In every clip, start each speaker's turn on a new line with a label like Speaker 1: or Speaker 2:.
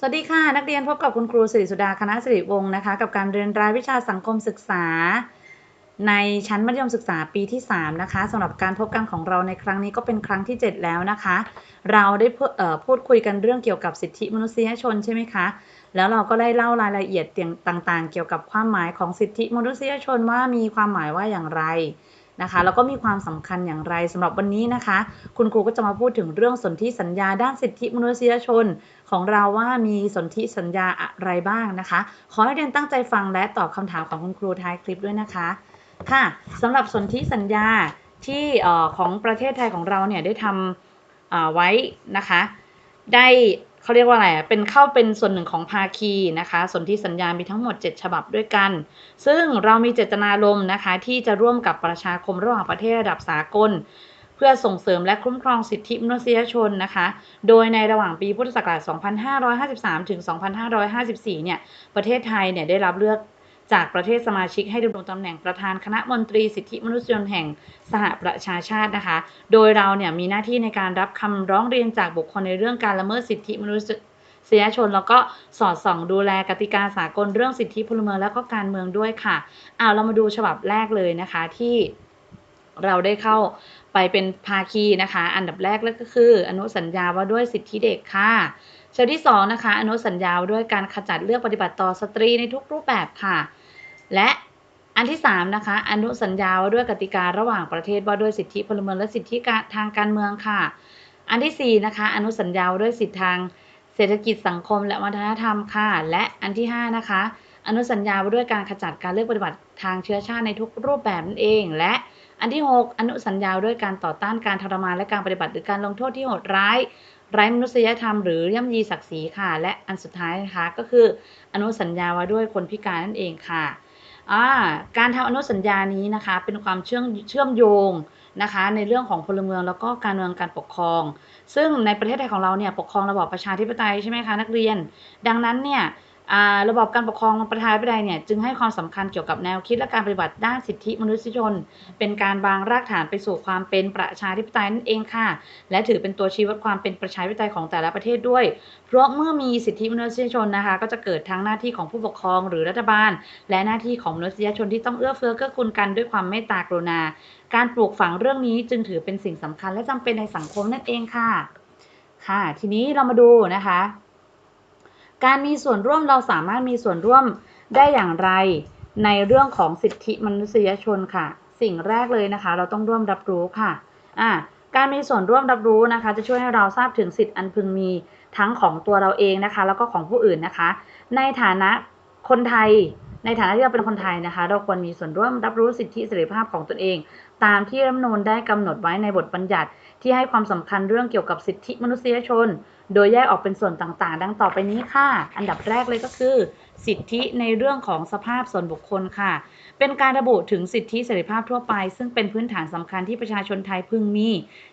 Speaker 1: สวัสดีค่ะ นักเรียนพบกับคุณครูสิริสุดาคณะสิริวงศ์นะคะ กับการเรียนรายวิชาสังคมศึกษา ในชั้นมัธยมศึกษาปีที่ 3 นะคะสำหรับการพบกันของเราในครั้งนี้ก็เป็นครั้งที่ 7 แล้วนะคะ เราได้พูดเอ่อพูดคุยกันเรื่องเกี่ยวกับสิทธิมนุษยชนใช่ไหมคะ แล้วเราก็ได้เล่ารายละเอียดต่างๆ เกี่ยวกับความหมายของสิทธิมนุษยชนว่ามีความหมายว่าอย่างไร นะคะแล้วก็มีความสำคัญอย่างไรสำหรับวันนี้นะคะ คุณครูก็จะมาพูดถึงเรื่องสนธิสัญญาด้านสิทธิมนุษยชน ของเราว่ามีสนธิสัญญาอะไรบ้างนะคะ ขอให้เรียนตั้งใจฟังและตอบคำถามของคุณครูท้ายคลิปด้วยนะคะค่ะสำหรับสนธิสัญญาที่ออของประเทศไทยของเราเนี่ยได้ทำไว้นะคะ ได้ เขาเรียกว่าอะไรเป็นเข้าเป็นส่วนหนึ่งของภาคีนะคะสนธิสัญญามีทั้งหมด 7 ฉบับด้วยกัน ซึ่งเรามีเจตนารมณ์นะคะ ที่จะร่วมกับประชาคมระหว่างประเทศระดับสากล เพื่อส่งเสริมและคุ้มครองสิทธิมนุษยชนนะคะ โดยในระหว่างปีพุทธศักราช 2553 ถึง 2554 เนี่ย ประเทศไทยเนี่ยได้รับเลือก จากประเทศสมาชิกให้ดำรงตำแหน่งประธานคณะมนตรีสิทธิมนุษยชนแห่งสหประชาชาตินะคะ โดยเราเนี่ยมีหน้าที่ในการรับคำร้องเรียนจากบุคคลในเรื่องการละเมิดสิทธิมนุษยชนแล้วก็สอดส่องดูแลกติกาสากลเรื่องสิทธิพลเมืองและก็การเมืองด้วยค่ะเอาเรามาดูฉบับแรกเลยนะคะที่เราได้เข้าไปเป็นภาคีนะคะ อันดับแรกแล้วก็คือ อนุสัญญาว่าด้วยสิทธิเด็กค่ะฉบับที่2นะคะอนุสัญญาว่าด้วยการขจัดเลือกปฏิบัติต่อสตรีในทุกรูปแบบค่ะ และอันที่3นะคะอนุสัญญาว่าด้วยกติการะหว่างประเทศว่าด้วยสิทธิพลเมืองและสิทธิทางการเมืองค่ะ อันที่4นะคะอนุสัญญาว่าด้วยสิทธิทางเศรษฐกิจสังคมและวัฒนธรรมค่ะ และอันที่ 5 นะคะ อนุสัญญาว่าด้วยการขจัดการเลือกปฏิบัติทางเชื้อชาติในทุกรูปแบบนั่นเอง และอันที่ 6 อนุสัญญาด้วยการต่อต้านการทรมานและการปฏิบัติหรือการลงโทษที่โหดร้ายไร้มนุษยธรรมหรือย่ำยีศักดิ์ศรีค่ะ และอันสุดท้ายนะคะก็คือ อนุสัญญาว่าด้วยคนพิการนั่นเองค่ะ การทำอนุสัญญานี้นะคะ เป็นความเชื่อมเชื่อมโยงนะคะ ในเรื่องของพลเมืองแล้วก็การเมืองการปกครอง ซึ่งในประเทศไทยของเราเนี่ยปกครองระบอบประชาธิปไตยใช่ไหมคะนักเรียน ดังนั้นเนี่ย ระบบการปกครองประชาธิปไตยเนี่ยจึงให้ความสำคัญเกี่ยวกับแนวคิดและการปฏิบัติด้านสิทธิมนุษยชน เป็นการวางรากฐานไปสู่ความเป็นประชาธิปไตยนั่นเองค่ะ และถือเป็นตัวชี้วัดความเป็นประชาธิปไตยของแต่ละประเทศด้วย เพราะเมื่อมีสิทธิมนุษยชนนะคะ ก็จะเกิดทั้งหน้าที่ของผู้ปกครองหรือรัฐบาล และหน้าที่ของมนุษยชนที่ต้องเอื้อเฟื้อเกื้อกูลกันด้วยความเมตตากรุณา การปลูกฝังเรื่องนี้จึงถือเป็นสิ่งสำคัญและจำเป็นในสังคมนั่นเองค่ะ ค่ะ ทีนี้เรามาดูนะคะ การมีส่วนร่วมเราสามารถมีส่วนร่วมได้อย่างไร ในเรื่องของสิทธิมนุษยชนค่ะ สิ่งแรกเลยนะคะ เราต้องร่วมรับรู้ค่ะอ่าการมีส่วนร่วมรับรู้นะคะ จะช่วยให้เราทราบถึงสิทธิอันพึงมีทั้งของตัวเราเองนะคะ แล้วก็ของผู้อื่นนะคะ ในฐานะคนไทย ในฐานะที่เราเป็นคนไทยนะคะ เราควรมีส่วนร่วมรับรู้สิทธิเสรีภาพของตนเอง ตามที่รัฐมนูลได้กำหนดไว้ในบทบัญญัติที่ให้ความสำคัญเรื่องเกี่ยวกับสิทธิมนุษยชน โดยแยกออกเป็นส่วนต่างๆ ดังต่อไปนี้ค่ะ อันดับแรกเลยก็คือ สิทธิในเรื่องของสภาพส่วนบุคคลค่ะ เป็นการระบุถึงสิทธิเสรีภาพทั่วไป ซึ่งเป็นพื้นฐานสำคัญที่ประชาชนไทยพึงมี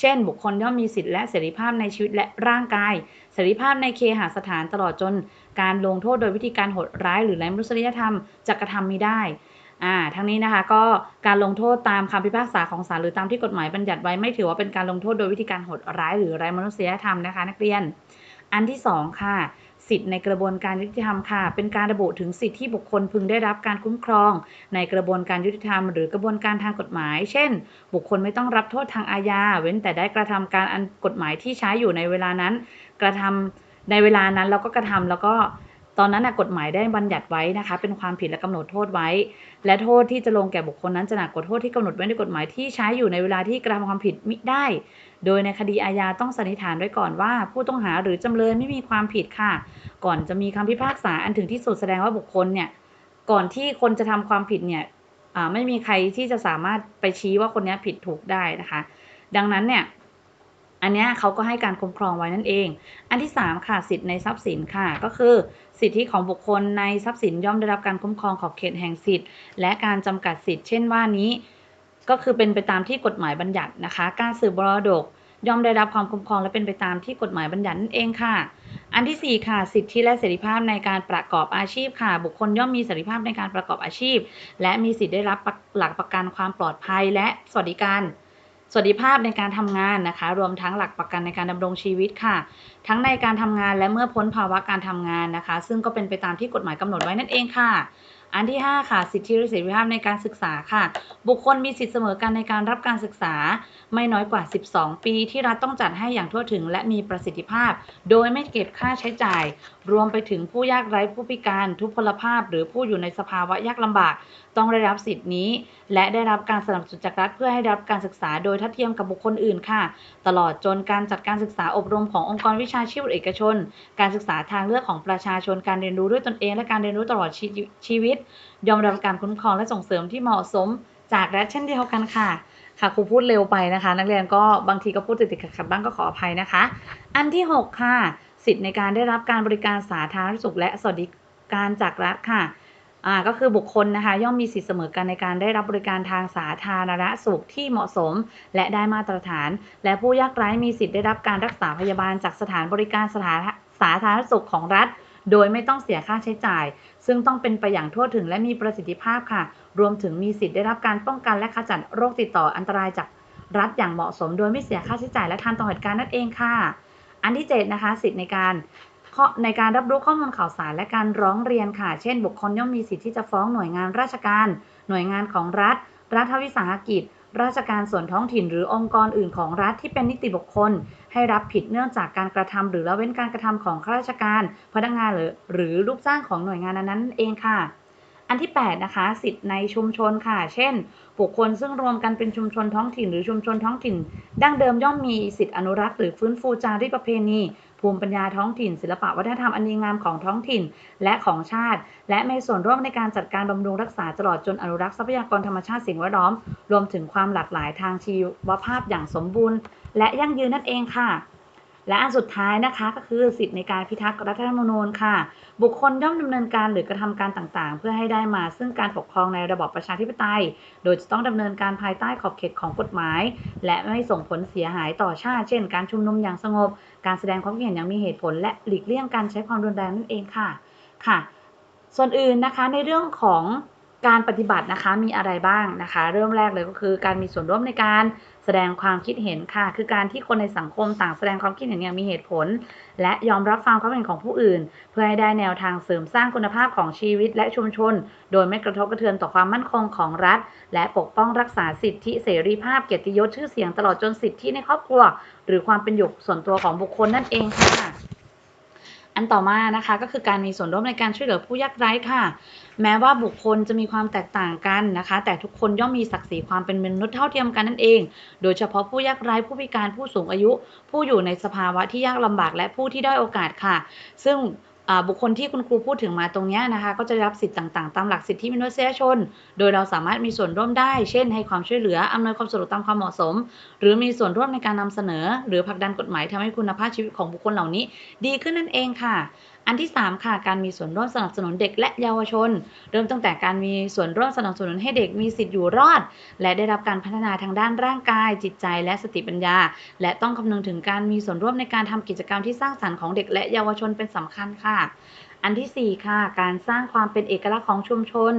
Speaker 1: เช่น บุคคลย่อมมีสิทธิและเสรีภาพในชีวิตและร่างกาย เสรีภาพในเคหสถานตลอดจน การลงโทษโดยวิธีการโหดร้ายหรือไร้มนุษยธรรมจะกระทำไม่ได้อ่าทั้งนี้นะคะก็การลงโทษตามคำพิพากษาของศาลหรือตามที่กฎหมายบัญญัติไว้ไม่ถือว่าเป็นการลงโทษโดยวิธีการโหดร้ายหรือไร้มนุษยธรรมนะคะ นักเรียน อันที่ 2 ค่ะ สิทธิในกระบวนการยุติธรรมค่ะ เป็นการระบุถึงสิทธิที่บุคคลพึงได้รับการคุ้มครอง ในกระบวนการยุติธรรม หรือกระบวนการทางกฎหมาย เช่น บุคคลไม่ต้องรับโทษทางอาญา เว้นแต่ได้กระทำการอันกฎหมายที่ใช้อยู่ในเวลานั้น กระทำ ในเวลานั้นแล้วก็กระทำแล้วก็ตอนนั้นกฎหมายได้บัญญัติไว้นะคะ เป็นความผิดและกำหนดโทษไว้ และโทษที่จะลงแก่บุคคลนั้นจะหนักกว่าโทษที่กำหนดไว้ในกฎหมายที่ใช้อยู่ในเวลาที่กระทำความผิดมิได้ โดยในคดีอาญาต้องสันนิษฐานไว้ก่อนว่า ผู้ต้องหาหรือจำเลยไม่มีความผิดค่ะ ก่อนจะมีคำพิพากษาอันถึงที่สุดแสดงว่าบุคคลเนี่ยก่อนที่คนจะทำความผิดเนี่ยไม่มีใครที่จะสามารถไปชี้ว่าคนนี้ผิดถูกได้นะคะ ดังนั้นเนี่ย อันนี้เขาก็ให้การคุ้มครองไว้นั่นเอง อันที่ 3 ค่ะสิทธิในทรัพย์สินค่ะ ก็คือ สิทธิของบุคคลในทรัพย์สินย่อมได้รับการคุ้มครองขอบเขตแห่งสิทธิ์ และการจำกัดสิทธิ์ เช่นว่านี้ ก็คือเป็นไปตามที่กฎหมายบัญญัตินะคะ การสืบบรดกย่อมได้รับความคุ้มครองและเป็นไปตามที่กฎหมายบัญญัตินั่นเองค่ะ อันที่ 4 ค่ะ สิทธิและเสรีภาพในการประกอบอาชีพค่ะ บุคคลย่อมมีเสรีภาพในการประกอบอาชีพ และมีสิทธิได้รับหลักประกันความปลอดภัย และสวัสดิการ สวัสดิภาพในการทำงานนะคะ รวมทั้งหลักประกันในการดำรงชีวิตค่ะ ทั้งในการทำงานและเมื่อพ้นภาวะการทำงานนะคะ ซึ่งก็เป็นไปตามที่กฎหมายกำหนดไว้นั่นเองค่ะ อันที่ 5 ค่ะ สิทธิและเสรีภาพในการศึกษาค่ะ บุคคลมีสิทธิเสมอกันในการรับการศึกษา ไม่น้อยกว่า 12 ปี ที่รัฐต้องจัดให้อย่างทั่วถึง และมีประสิทธิภาพ โดยไม่เก็บค่าใช้จ่าย รวมไปถึงผู้ยากไร้ผู้พิการ ทุพพลภาพ หรือผู้อยู่ในสภาวะยากลำบาก ต้องได้รับสิทธินี้ และได้รับการสนับสนุนจากรัฐเพื่อให้รับการศึกษา โดยทัดเทียมกับบุคคลอื่นค่ะ ตลอดจนการจัดการศึกษาอบรมขององค์กรวิชาชีพเอกชน การศึกษาทางเลือกของประชาชนการเรียนรู้ด้วยตนเอง และการเรียนรู้ตลอดชชีวิตยอมรับการคุ้มครองและส่งเสริมที่เหมาะสมจากรัฐเช่นเดียวกันค่ะ ค่ะครูพูดเร็วไปนะคะ นักเรียนก็บางทีก็พูดติดๆขัดๆบ้างก็ขออภัยนะคะ อันที่ 6 ค่ะ สิทธิ์ในการได้รับการบริการสาธารณสุขและสวัสดิการจากรัฐค่ะอ่าก็คือบุคคลนะคะ ย่อมมีสิทธิเสมอกันในการได้รับบริการทางสาธารณสุขที่เหมาะสม และได้มาตรฐาน และผู้ยากไร้มีสิทธิ์ได้รับการรักษาพยาบาลจากสถานบริการสถานสาธารณสุขของรัฐ โดยไม่ต้องเสียค่าใช้จ่าย ซึ่งต้องเป็นไปอย่างทั่วถึงและมีประสิทธิภาพค่ะ รวมถึงมีสิทธิ์ได้รับการป้องกันและขจัดโรคติดต่ออันตรายจากรัฐอย่างเหมาะสม โดยไม่เสียค่าใช้จ่ายและทันต่อเหตุการณ์นั่นเองค่ะ อันที่7นะคะสิทธิ์ในการในการรับรู้ข้อมูลข่าวสารและการร้องเรียนค่ะ เช่น บุคคลย่อมมีสิทธิ์ที่จะฟ้องหน่วยงานราชการ หน่วยงานของรัฐ รัฐวิสาหกิจ ราชการส่วนท้องถิ่นหรือองค์กรอื่นของรัฐที่เป็นนิติบุคคล ให้รับผิดเนื่องจากการกระทำหรือละเว้นการกระทำของข้าราชการ พนักงานหรือหรือลูกจ้างของหน่วยงานนั้นเองค่ะ อันที่ 8 นะคะ สิทธิ์ในชุมชนค่ะ เช่น บุคคลซึ่งรวมกันเป็นชุมชนท้องถิ่น หรือชุมชนท้องถิ่น ดั้งเดิมย่อมมีสิทธิอนุรักษ์หรือฟื้นฟูจารีตประเพณี ภูมิปัญญาท้องถิ่น ศิลปะวัฒนธรรมอันดีงามของท้องถิ่นและของชาติ และมีส่วนร่วมในการจัดการบำรุงรักษาตลอดจนอนุรักษ์ทรัพยากรธรรมชาติสิ่งแวดล้อม รวมถึงความหลากหลายทางชีวภาพอย่างสมบูรณ์ และยั่งยืนนั่นเองค่ะ และอันสุดท้ายนะคะก็คือสิทธิในการพิทักษ์รัฐธรรมนูญค่ะ บุคคลย่อมดำเนินการหรือกระทำการต่างๆ เพื่อให้ได้มาซึ่งการปกครองในระบอบประชาธิปไตย โดยจะต้องดำเนินการภายใต้ขอบเขตของกฎหมาย และไม่ส่งผลเสียหายต่อชาติ เช่น การชุมนุมอย่างสงบ การแสดงความคิดเห็นอย่างมีเหตุผล และหลีกเลี่ยงการใช้ความรุนแรงนั่นเองค่ะค่ะ ส่วนอื่นนะคะในเรื่องของ การปฏิบัตินะคะมีอะไรบ้างนะคะ เริ่มแรกเลยก็คือการมีส่วนร่วมในการแสดงความคิดเห็นค่ะ คือการที่คนในสังคมต่างแสดงความคิดเห็นอย่างมีเหตุผล และยอมรับฟังความเห็นของผู้อื่น เพื่อให้ได้แนวทางเสริมสร้างคุณภาพของชีวิตและชุมชน โดยไม่กระทบกระเทือนต่อความมั่นคงของรัฐ และปกป้องรักษาสิทธิเสรีภาพเกียรติยศชื่อเสียงตลอดจนสิทธิในครอบครัว หรือความเป็นอยู่ส่วนตัวของบุคคลนั่นเองค่ะ อันต่อมานะคะก็คือการมีส่วนร่วมในการช่วยเหลือผู้ยากไร้ค่ะ แม้ว่าบุคคลจะมีความแตกต่างกันนะคะ แต่ทุกคนย่อมมีศักดิ์ศรีความเป็นมนุษย์เท่าเทียมกันนั่นเอง โดยเฉพาะผู้ยากไร้ผู้พิการผู้สูงอายุ ผู้อยู่ในสภาวะที่ยากลำบากและผู้ที่ด้อยโอกาสค่ะ ซึ่ง บุคคลที่คุณครูพูดถึงมาตรงนี้นะคะ ก็จะได้รับสิทธิ์ต่างๆ ตามหลักสิทธิมนุษยชน โดยเราสามารถมีส่วนร่วมได้ เช่น ให้ความช่วยเหลืออำนวยความสะดวกตามความเหมาะสม หรือมีส่วนร่วมในการนำเสนอ หรือผลักดันกฎหมายทำให้คุณภาพชีวิตของบุคคลเหล่านี้ ดีขึ้นนั่นเองค่ะ อันที่ 3 ค่ะ การมีส่วนร่วมสนับสนุนเด็กและเยาวชน เริ่มตั้งแต่การมีส่วนร่วมสนับสนุนให้เด็กมีสิทธิ์อยู่รอด และได้รับการพัฒนาทางด้านร่างกาย จิตใจ และสติปัญญา และต้องคำนึงถึงการมีส่วนร่วมในการทำกิจกรรมที่สร้างสรรค์ของเด็กและเยาวชนเป็นสำคัญค่ะอันที่ 4 ค่ะ การสร้างความเป็นเอกลักษณ์ของชุมชน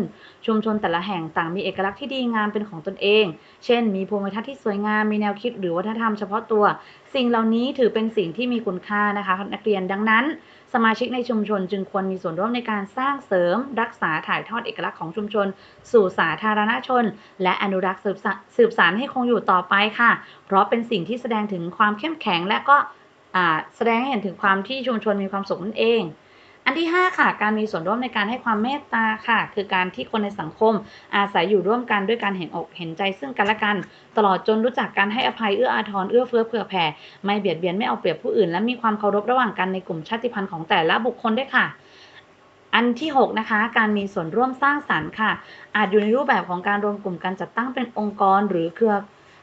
Speaker 1: ชุมชนแต่ละแห่งต่างมีเอกลักษณ์ที่ดีงามเป็นของตนเอง เช่น มีภูมิทัศน์ที่สวยงาม มีแนวคิดหรือวัฒนธรรมเฉพาะตัว สิ่งเหล่านี้ถือเป็นสิ่งที่มีคุณค่านะคะนักเรียนดังนั้น สมาชิกในชุมชนจึงควรมีส่วนร่วมในการสร้างเสริมรักษาถ่ายทอดเอกลักษณ์ของชุมชน สู่สาธารณชน และอนุรักษ์สืบสานให้คงอยู่ต่อไปค่ะ เพราะเป็นสิ่งที่แสดงถึงความเข้มแข็งและก็แสดงให้เห็นถึงความที่ชุมชนมีความสุขนั่นเอง อันที่ 5 ค่ะ การมีส่วนร่วมในการให้ความเมตตาค่ะ คือการที่คนในสังคม อาศัยอยู่ร่วมกันด้วยการเห็นอกเห็นใจซึ่งกันและกัน ตลอดจนรู้จักการให้อภัยเอื้ออาทรเอื้อเฟื้อเผื่อแผ่ไม่เบียดเบียนไม่เอาเปรียบผู้อื่น และมีความเคารพระหว่างกันในกลุ่มชาติพันธุ์ของแต่ละบุคคลด้วยค่ะอันที่ 6 นะคะ การมีส่วนร่วมสร้างสรรค์ค่ะ อาจอยู่ในรูปแบบของการรวมกลุ่มการจัดตั้งเป็นองค์กร หรือเครือ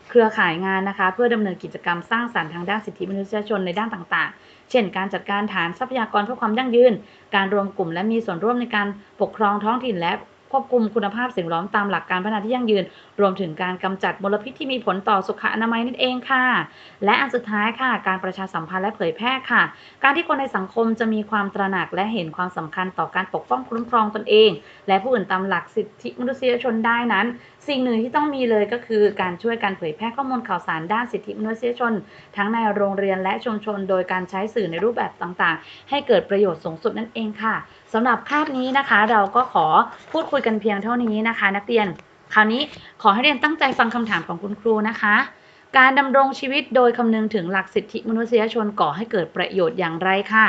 Speaker 1: เครือข่ายงานนะคะ เพื่อดำเนินกิจกรรมสร้างสรรค์ทางด้านสิทธิมนุษยชนในด้านต่างๆ เช่น การจัดการฐานทรัพยากรเพื่อความยั่งยืน การรวมกลุ่มและมีส่วนร่วมในการปกครองท้องถิ่นและ ควบคุมคุณภาพสิ่งแวดล้อมตามหลักการพัฒนาที่ยั่งยืน รวมถึงการกำจัดมลพิษที่มีผลต่อสุขอนามัยนั่นเองค่ะ และอันสุดท้ายค่ะ การประชาสัมพันธ์และเผยแพร่ค่ะ การที่คนในสังคมจะมีความตระหนักและเห็นความสำคัญต่อการปกป้องคุ้มครองตนเอง และผู้อื่นตามหลักสิทธิมนุษยชนได้นั้น สิ่งหนึ่งที่ต้องมีเลยก็คือการช่วยการเผยแพร่ข้อมูลข่าวสารด้านสิทธิมนุษยชน ทั้งในโรงเรียนและชุมชน โดยการใช้สื่อในรูปแบบต่างๆ ให้เกิดประโยชน์สูงสุดนั่นเองค่ะสำหรับคาบนี้นะคะ เราก็ขอพูดคุยกันเพียงเท่านี้นะคะ นักเรียน คราวนี้ขอให้เรียนตั้งใจฟังคำถามของคุณครูนะคะ การดำรงชีวิตโดยคำนึงถึงหลักสิทธิมนุษยชนก่อให้เกิดประโยชน์อย่างไรค่ะ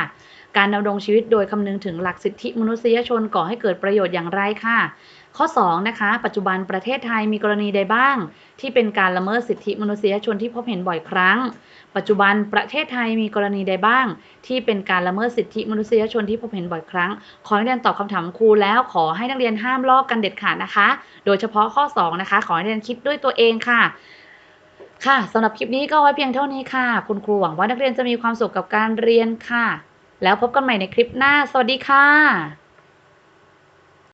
Speaker 1: การดำรงชีวิตโดยคำนึงถึงหลักสิทธิมนุษยชนก่อให้เกิดประโยชน์อย่างไรค่ะข้อ 2 นะคะ ปัจจุบันประเทศไทยมีกรณีใดบ้าง ที่เป็นการละเมิดสิทธิมนุษยชนที่พบเห็นบ่อยครั้ง ปัจจุบันประเทศไทยมีกรณีใดบ้าง ที่เป็นการละเมิดสิทธิมนุษยชนที่พบเห็นบ่อยครั้ง ขอให้นักเรียนตอบคำถามครูแล้วขอให้นักเรียนห้ามลอกกันเด็ดขาดนะคะ โดยเฉพาะข้อ 2 นะคะ ขอให้นักเรียนคิดด้วยตัวเองค่ะค่ะสำหรับคลิปนี้ก็ไว้เพียงเท่านี้ค่ะ คุณครูหวังว่านักเรียนจะมีความสุขกับการเรียนค่ะ แล้วพบกันใหม่ในคลิปหน้า สวัสดีค่ะ